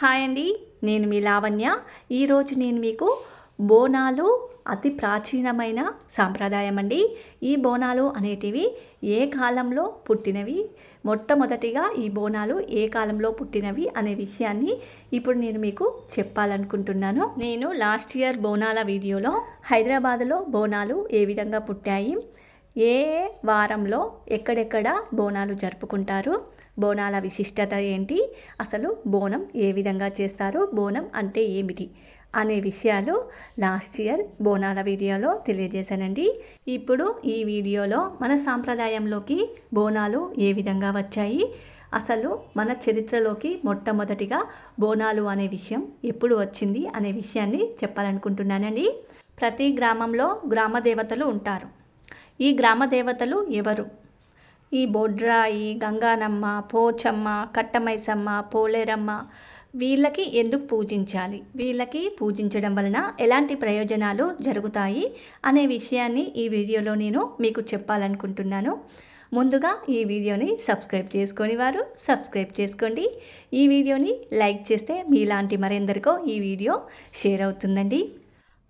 Hi అండి నేను మీ లావణ్య. ఈరోజు నేను మీకు బోనాలు అతి ప్రాచీనమైన సాంప్రదాయం అండి ఈ బోనాలు అనేటివి ఏ కాలంలో పుట్టినవి? మొట్టమొదటిగా ఈ బోనాలు ఏ కాలంలో పుట్టినవి అనే విషయాన్ని ఇప్పుడు నేను మీకు చెప్పాలనుకుంటున్నాను. నేను లాస్ట్ ఇయర్ బోనాల వీడియోలో హైదరాబాద్లో బోనాలు ఏ విధంగా పుట్టాయి? ఏ వారంలో ఎక్కడెక్కడ బోనాలు జరుపుకుంటారు? బోనాల విశిష్టత ఏంటి? అసలు బోనం ఏ విధంగా చేస్తారు? బోనం అంటే ఏమిటి? అనే విషయాలు లాస్ట్ ఇయర్ బోనాల వీడియోలో తెలియజేశానండి. ఇప్పుడు ఈ వీడియోలో మన సాంప్రదాయంలోకి బోనాలు ఏ విధంగా వచ్చాయి? అసలు మన చరిత్రలోకి మొట్టమొదటిగా బోనాలు అనే విషయం ఎప్పుడు వచ్చింది? అనే విషయాన్ని చెప్పాలనుకుంటున్నానండి. ప్రతి గ్రామంలో గ్రామ దేవతలు ఉంటారు. ఈ గ్రామ దేవతలు ఎవరు? ఈ బొడ్రాయి గంగానమ్మ పోచమ్మ కట్టమైసమ్మ పోలేరమ్మ వీళ్ళకి ఎందుకు పూజించాలి? వీళ్ళకి పూజించడం వలన ఎలాంటి ప్రయోజనాలు జరుగుతాయి అనే విషయాన్ని ఈ వీడియోలో నేను మీకు చెప్పాలనుకుంటున్నాను. ముందుగా ఈ వీడియోని సబ్స్క్రైబ్ చేసుకొని వారు సబ్స్క్రైబ్ చేసుకోండి. ఈ వీడియోని లైక్ చేస్తే మీలాంటి మరెందరికో ఈ వీడియో షేర్ అవుతుందండి.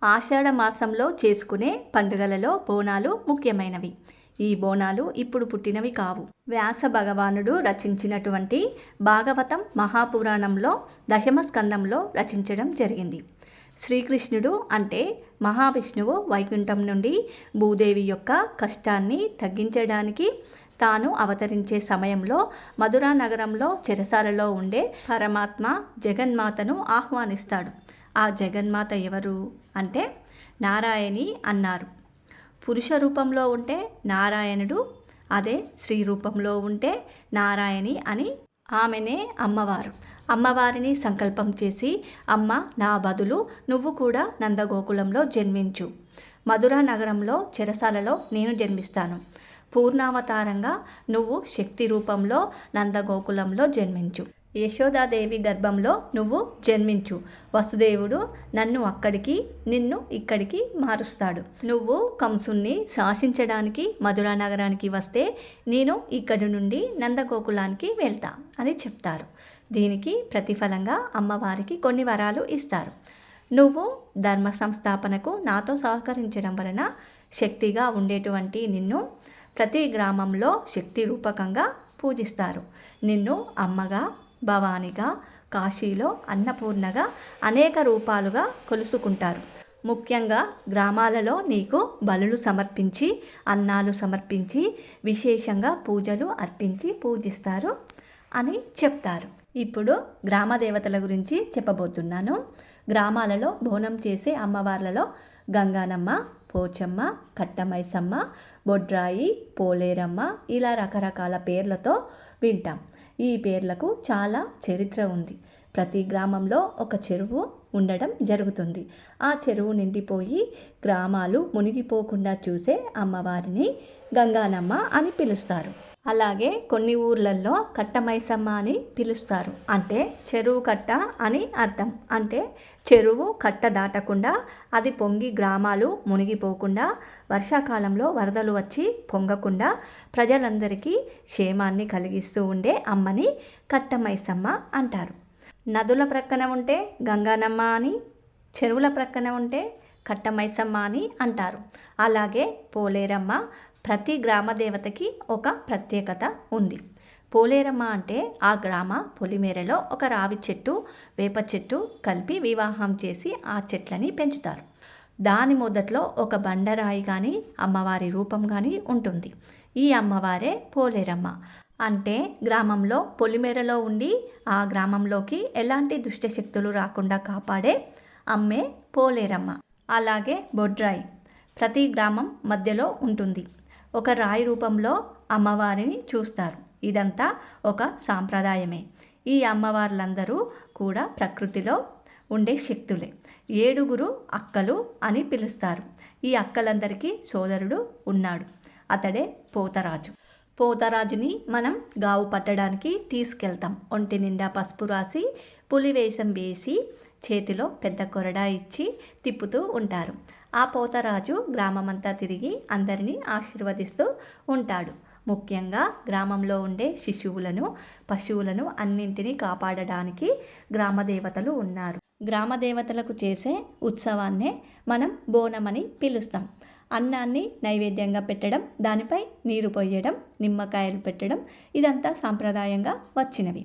ఆషాఢ మాసంలో చేసుకునే పండుగలలో బోనాలు ముఖ్యమైనవి. ఈ బోనాలు ఇప్పుడు పుట్టినవి కావు. వ్యాస భగవానుడు రచించినటువంటి భాగవతం మహాపురాణంలో దశమ స్కందంలో రచించడం జరిగింది. శ్రీకృష్ణుడు అంటే మహావిష్ణువు వైకుంఠం నుండి భూదేవి యొక్క కష్టాన్ని తగ్గించడానికి తాను అవతరించే సమయంలో మధురా నగరంలో చెరసాలలో ఉండే పరమాత్మ జగన్మాతను ఆహ్వానిస్తాడు. ఆ జగన్మాత ఎవరు అంటే నారాయణి అన్నారు. పురుష రూపంలో ఉంటే నారాయణుడు అదే స్త్రీ రూపంలో ఉంటే నారాయణి అని ఆమెనే అమ్మవారు. అమ్మవారిని సంకల్పం చేసి అమ్మ నా బదులు నువ్వు కూడా నందగోకులంలో జన్మించు. మధురా నగరంలో చెరసాలలో నేను జన్మిస్తాను. పూర్ణావతారంగా నువ్వు శక్తి రూపంలో నందగోకులంలో జన్మించు. యశోదాదేవి గర్భంలో నువ్వు జన్మించు. వసుదేవుడు నన్ను అక్కడికి నిన్ను ఇక్కడికి మారుస్తాడు. నువ్వు కంసుణ్ణి శాసించడానికి మధురా నగరానికి వస్తే నేను ఇక్కడి నుండి నందగోకులానికి వెళ్తా అని చెప్తారు. దీనికి ప్రతిఫలంగా అమ్మవారికి కొన్ని వరాలు ఇస్తారు. నువ్వు ధర్మ సంస్థాపనకు నాతో సహకరించడం వలన శక్తిగా ఉండేటువంటి నిన్ను ప్రతి గ్రామంలో శక్తి రూపకంగా పూజిస్తారు. నిన్ను అమ్మగా భవానిగా కాశీలో అన్నపూర్ణగా అనేక రూపాలుగా కొలుసుకుంటారు. ముఖ్యంగా గ్రామాలలో నీకు బలులు సమర్పించి అన్నాలు సమర్పించి విశేషంగా పూజలు అర్పించి పూజిస్తారు అని చెప్తారు. ఇప్పుడు గ్రామ దేవతల గురించి చెప్పబోతున్నాను. గ్రామాలలో బోనం చేసే అమ్మవార్లలో గంగానమ్మ పోచమ్మ కట్టమైసమ్మ బొడ్రాయి పోలేరమ్మ ఇలా రకరకాల పేర్లతో వింటాం. ఈ పేర్లకు చాలా చరిత్ర ఉంది. ప్రతి గ్రామంలో ఒక చెరువు ఉండడం జరుగుతుంది. ఆ చెరువు నిండిపోయి గ్రామాలు మునిగిపోకుండా చూసే అమ్మవారిని గంగానమ్మ అని పిలుస్తారు. అలాగే కొన్ని ఊర్లలో కట్టమైసమ్మ అని పిలుస్తారు. అంటే చెరువు కట్ట అని అర్థం. అంటే చెరువు కట్ట దాటకుండా అది పొంగి గ్రామాలు మునిగిపోకుండా వర్షాకాలంలో వరదలు వచ్చి పొంగకుండా ప్రజలందరికీ క్షేమాన్ని కలిగిస్తూ ఉండే అమ్మని కట్టమైసమ్మ అంటారు. నదుల ప్రక్కన ఉంటే గంగానమ్మ అని చెరువుల ప్రక్కన ఉంటే కట్టమైసమ్మ అని అంటారు. అలాగే పోలేరమ్మ ప్రతి గ్రామ దేవతకి ఒక ప్రత్యేకత ఉంది. పోలేరమ్మ అంటే ఆ గ్రామ పొలిమేరలో ఒక రావి చెట్టు వేప చెట్టు కలిపి వివాహం చేసి ఆ చెట్లని పెంచుతారు. దాని మొదట్లో ఒక బండరాయి కానీ అమ్మవారి రూపం కానీ ఉంటుంది. ఈ అమ్మవారే పోలేరమ్మ. అంటే గ్రామంలో పొలిమేరలో ఉండి ఆ గ్రామంలోకి ఎలాంటి దుష్టశక్తులు రాకుండా కాపాడే అమ్మే పోలేరమ్మ. అలాగే బొడ్రాయి ప్రతి గ్రామం మధ్యలో ఉంటుంది. ఒక రాయి రూపంలో అమ్మవారిని చూస్తారు. ఇదంతా ఒక సాంప్రదాయమే. ఈ అమ్మవార్లందరూ కూడా ప్రకృతిలో ఉండే శక్తులే. ఏడుగురు అక్కలు అని పిలుస్తారు. ఈ అక్కలందరికీ సోదరుడు ఉన్నాడు. అతడే పోతరాజు. పోతరాజుని మనం గావు పట్టడానికి తీసుకెళ్తాం. ఒంటి నిండా పసుపు రాసి పులివేషం వేసి చేతిలో పెద్ద కొరడా ఇచ్చి తిప్పుతూ ఉంటారు. ఆ పోతరాజు గ్రామమంతా తిరిగి అందరినీ ఆశీర్వదిస్తూ ఉంటాడు. ముఖ్యంగా గ్రామంలో ఉండే శిశువులను పశువులను అన్నింటినీ కాపాడడానికి గ్రామ దేవతలు ఉన్నారు. గ్రామ దేవతలకు చేసే ఉత్సవాన్నే మనం బోనమని పిలుస్తాం. అన్నాన్ని నైవేద్యంగా పెట్టడం దానిపై నీరు పోయడం నిమ్మకాయలు పెట్టడం ఇదంతా సాంప్రదాయంగా వచ్చినవి.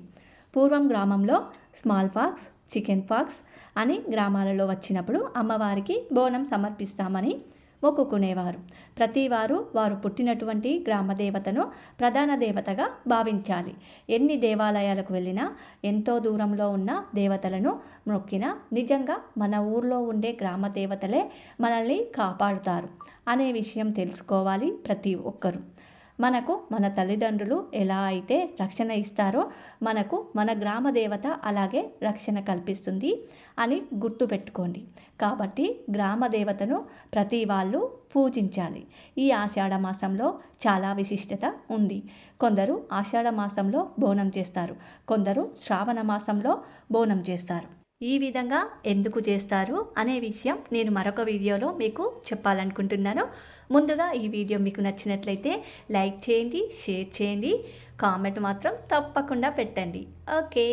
పూర్వం గ్రామంలో స్మాల్ పాక్స్ చికెన్ పాక్స్ అని గ్రామాలలో వచ్చినప్పుడు అమ్మవారికి బోనం సమర్పిస్తామని మొక్కుకునేవారు. ప్రతివారు వారు పుట్టినటువంటి గ్రామ దేవతను ప్రధాన దేవతగా భావించాలి. ఎన్ని దేవాలయాలకు వెళ్ళినా ఎంతో దూరంలో ఉన్న దేవతలను మొక్కినా నిజంగా మన ఊర్లో ఉండే గ్రామ దేవతలే మనల్ని కాపాడుతారు అనే విషయం తెలుసుకోవాలి ప్రతి ఒక్కరూ. మనకు మన తల్లిదండ్రులు ఎలా అయితే రక్షణ ఇస్తారో మనకు మన గ్రామ దేవత అలాగే రక్షణ కల్పిస్తుంది అని గుర్తుపెట్టుకోండి కాబట్టి గ్రామ దేవతను ప్రతి వాళ్ళు పూజించాలి. ఈ ఆషాఢ మాసంలో చాలా విశిష్టత ఉంది. కొందరు ఆషాఢ మాసంలో బోనం చేస్తారు. కొందరు శ్రావణ మాసంలో బోనం చేస్తారు. ఈ విధంగా ఎందుకు చేస్తారు అనే విషయం నేను మరొక వీడియోలో మీకు చెప్పాలనుకుంటున్నాను. ముందుగా ఈ వీడియో మీకు నచ్చినట్లయితే లైక్ చేయండి షేర్ చేయండి కామెంట్ మాత్రం తప్పకుండా పెట్టండి. ఓకే.